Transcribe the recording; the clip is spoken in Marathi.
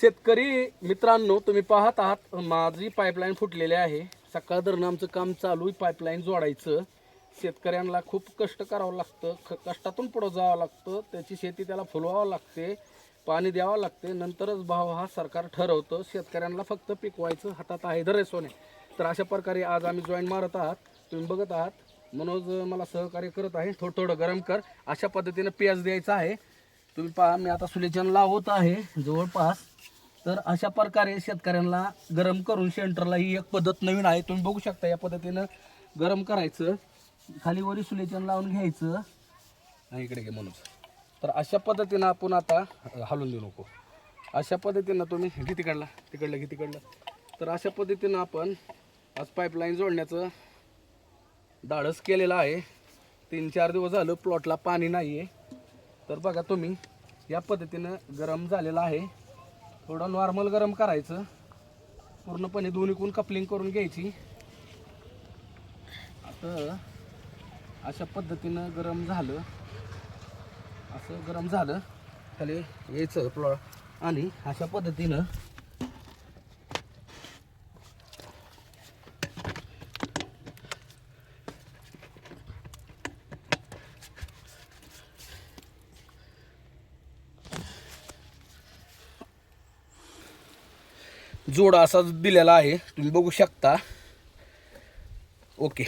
शेतकरी मित्रांनो तुम्ही पाहत आहात माझी पाईपलाईन फुटलेली आहे. सकाळ धरणं आमचं काम चालू आहे पाईपलाईन जोडायचं. शेतकऱ्यांना खूप कष्ट करावं लागतं ख कष्टातून पुढं जावं लागतं त्याची शेती त्याला फुलवावं लागते पाणी द्यावं लागते. नंतरच भाव हा सरकार ठरवतं शेतकऱ्यांना फक्त पिकवायचं हातात आहे धरे सोने. तर अशा प्रकारे आज आम्ही जॉईन मारत आहात तुम्ही बघत आहात. मनोज मला सहकार्य करत आहे थोडं थोडं गरम कर. अशा पद्धतीनं प्याज द्यायचा आहे. तुम्ही पहा मी आता सुलेचन लावत आहे जवळपास. तर अशा प्रकारे शेतकऱ्यांना गरम करून सेंटरला ही एक पद्धत नवीन आहे. तुम्ही बघू शकता या पद्धतीनं गरम करायचं. खाली वरी सुलेचन लावून घ्यायचं. इकडे घे म्हणून. तर अशा पद्धतीनं आपण आता हलवून देऊ नको. अशा पद्धतीनं तुम्ही घे तिकडला तिकडलं घे तिकडलं. तर अशा पद्धतीनं आपण आज पाईपलाईन जोडण्याचं धाडस केलेलं आहे. तीन चार दिवस झालं प्लॉटला पाणी नाही आहे तर बघा तुम्ही या पद्धतीनं गरम झालेलं आहे. थोडं नॉर्मल गरम करायचं. पूर्णपणे दोन्हीकून कपलिंग करून घ्यायची. आता अशा पद्धतीनं गरम झालं. असं गरम झालं. खाली यायचं प्लॉट आणि अशा पद्धतीनं जोड असा दिलेला आहे. तुम्ही बघू शकता. ओके.